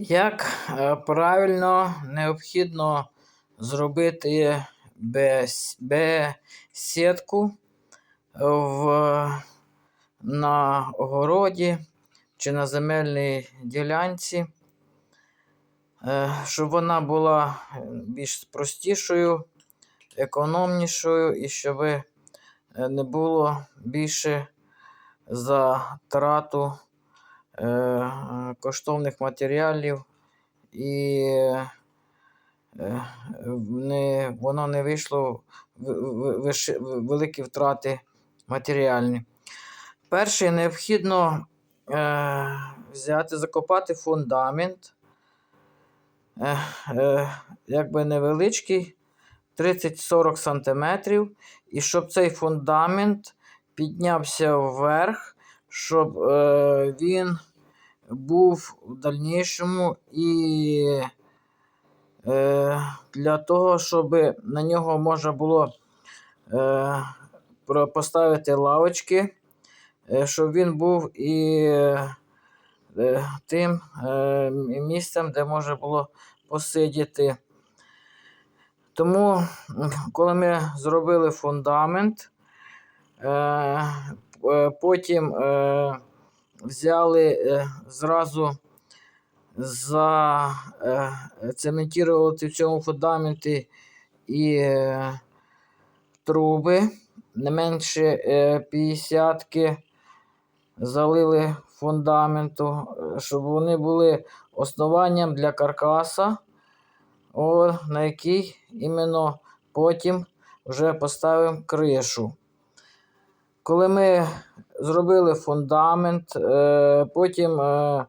Як е, правильно необхідно зробити бес- бесідку в, на огороді чи на земельній ділянці, е, щоб вона була більш простішою, економнішою і щоб е, не було більше затрату коштовних матеріалів і е, не, воно не вийшло великі втрати матеріальні. Перше, необхідно е, взяти, закопати фундамент, е, е, якби невеличкий, 30-40 см, і щоб цей фундамент піднявся вверх, щоб е, він був в дальнішому і е, для того, щоб на нього можна було е, поставити лавочки, е, щоб він був і е, тим е, місцем, де можна було посидіти. Тому, коли ми зробили фундамент, е, е, потім е, взяли е, зразу зацементувати в цьому фундаменті і е, труби, не менше е, 50 залили фундаменту, е, щоб вони були основанням для каркаса, о, на який іменно потім вже поставимо кришу. Коли ми зробили фундамент, е, потім е,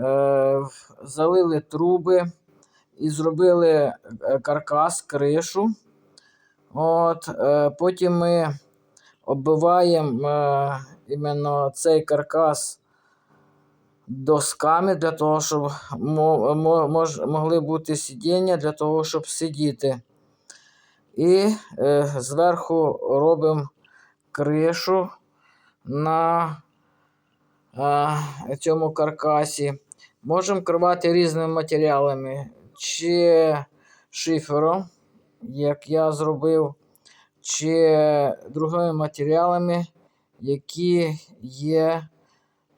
е, залили труби і зробили каркас, кришу. От, потім ми оббиваємо іменно цей каркас досками для того, щоб могли бути сидіння для того, щоб сидіти. І зверху робимо кришу на е, цьому каркасі. Можемо кривати різними матеріалами, чи шифером, як я зробив, чи другими матеріалами, які є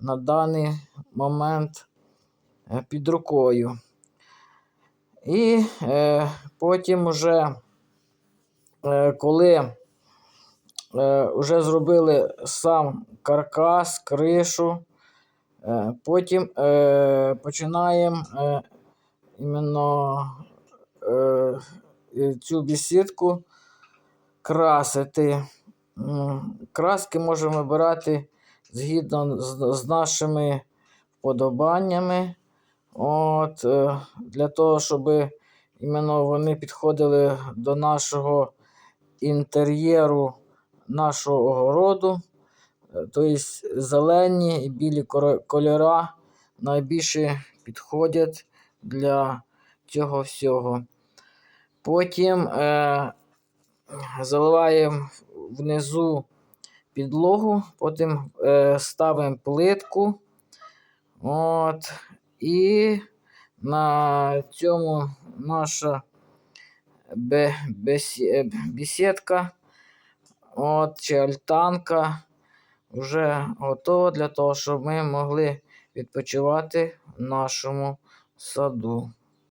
на даний момент е, під рукою. І е, потім уже, е, коли вже зробили сам каркас, кришу, е, потім е, починаємо е, іменно е, е, цю бесідку красити. Краски можемо вибирати згідно з, нашими вподобаннями. От, е, для того, щоб іменно вони підходили до нашого інтер'єру нашого огороду. Е, Тобто зелені і білі кольора найбільше підходять для цього всього. Потім е, заливаємо внизу підлогу, потім е, ставимо плитку. От, і на цьому наша бе, бесі- бесідка от, чи вже готова для того, щоб ми могли відпочивати в нашому саду.